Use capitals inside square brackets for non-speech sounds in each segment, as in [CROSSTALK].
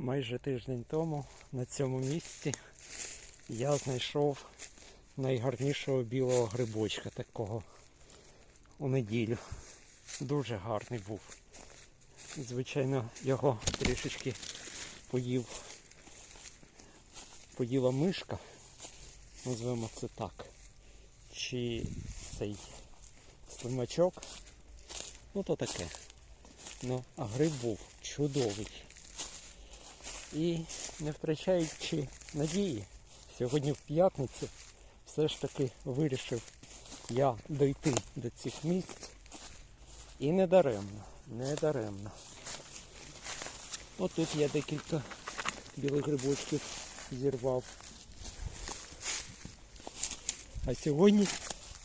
Майже тиждень тому на цьому місці я знайшов найгарнішого білого грибочка такого у неділю. Дуже гарний був. Звичайно, його трішечки поїв, поїла мишка, назвемо це так. Чи цей слимачок. Ну то таке. Ну, а гриб був чудовий. І не втрачаючи надії, сьогодні в п'ятницю все ж таки вирішив я дойти до цих місць. І не даремно, не даремно. От тут я декілька білих грибочків зірвав. А сьогодні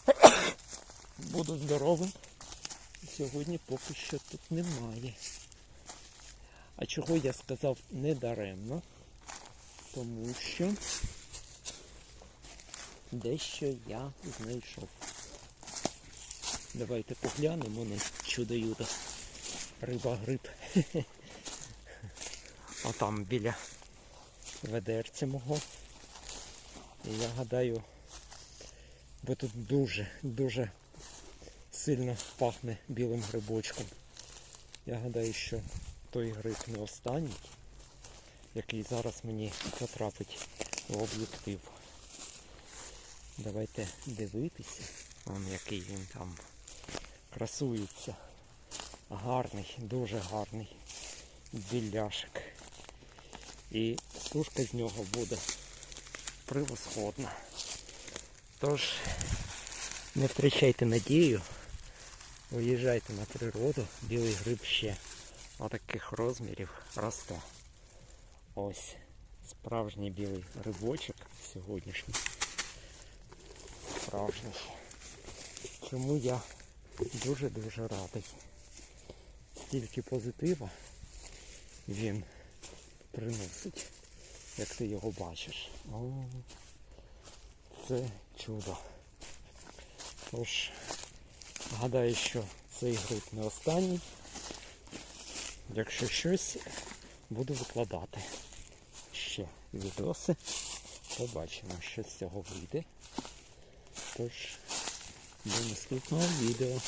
[COUGHS] буду здоровим. Сьогодні поки що тут немає. А чого я сказав недаремно? Тому що дещо я знайшов. Давайте поглянемо на чудо-юдо. Риба гриб. [LAUGHS] А там біля ведерця мого. І я гадаю, бо тут дуже, дуже сильно пахне білим грибочком. Я гадаю, що той гриб не останній, який зараз мені потрапить в об'єктив. Давайте дивитися, Вон який він там красується. Гарний, дуже гарний біляшик. І сушка з нього буде превосходна. Тож не втрачайте надію, виїжджайте на природу, білий гриб ще отаких розмірів росте. Ось справжній білий грибочок сьогоднішній. Справжній. Чому я дуже-дуже радий. Стільки позитива він приносить, як ти його бачиш. О, це чудо. Тож, гадаю, що цей гриб не останній. Якщо щось, буду викладати ще відоси. Побачимо, що з цього вийде. Тож, до наступного відео.